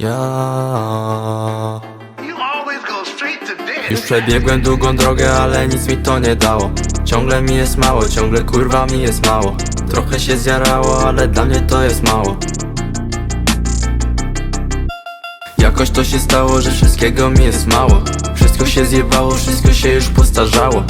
Ja. Już przebiegłem długą drogę, ale nic mi to nie dało. Ciągle mi jest mało, ciągle kurwa mi jest mało. Trochę się zjarało, ale dla mnie to jest mało. Jakoś to się stało, że wszystkiego mi jest mało. Wszystko się zjebało, wszystko się już postarzało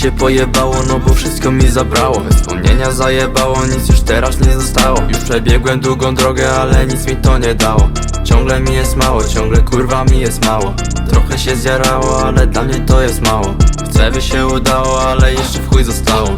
Życie pojebało, no bo wszystko mi zabrało. Wspomnienia zajebało, nic już teraz nie zostało. Już przebiegłem długą drogę, ale nic mi to nie dało. Ciągle mi jest mało, ciągle kurwa mi jest mało. Trochę się zjarało, ale dla mnie to jest mało. Chcę by się udało, ale jeszcze w chuj zostało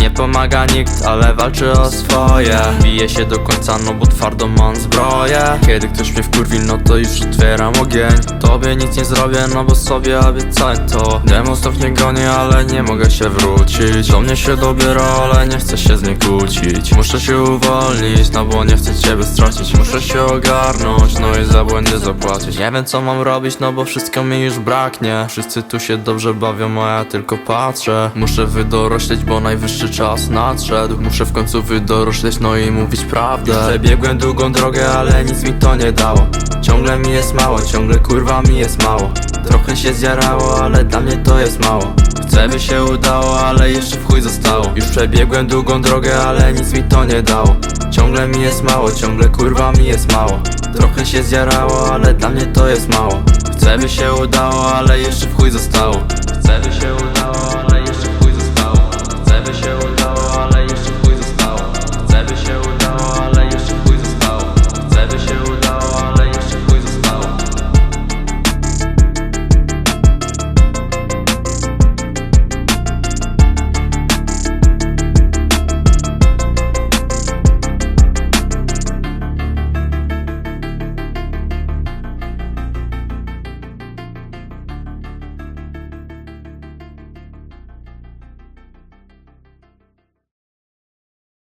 Nie pomaga nikt, ale walczy o swoje. Bije się do końca, no bo twardo mam zbroję. Kiedy ktoś mnie wkurwi, no to już otwieram ogień. Tobie nic nie zrobię, no bo sobie obiecałem to. Demonstrów nie gonię, ale nie mogę się wrócić. Do mnie się dobiera, ale nie chcę się z niej kłócić. Muszę się uwolnić, no bo nie chcę ciebie stracić. Muszę się ogarnąć, no i za błędy zapłacić. Nie wiem co mam robić, no bo wszystko mi już braknie. Wszyscy tu się dobrze bawią, a ja tylko patrzę. Muszę wydorośleć, bo najwyższy czas nadszedł. Muszę w końcu wydorośleć, no i mówić prawdę. Przebiegłem długą drogę, ale nic mi to nie dało. Ciągle mi jest mało, ciągle kurwa mi jest mało. Trochę się zjarało, ale dla mnie to jest mało. Chcę by się udało, ale jeszcze w chuj zostało. Już przebiegłem długą drogę, ale nic mi to nie dało. Ciągle mi jest mało, ciągle kurwa mi jest mało. Trochę się zjarało, ale dla mnie to jest mało. Chcę by się udało, ale jeszcze w chuj zostało. Chcę by się udało,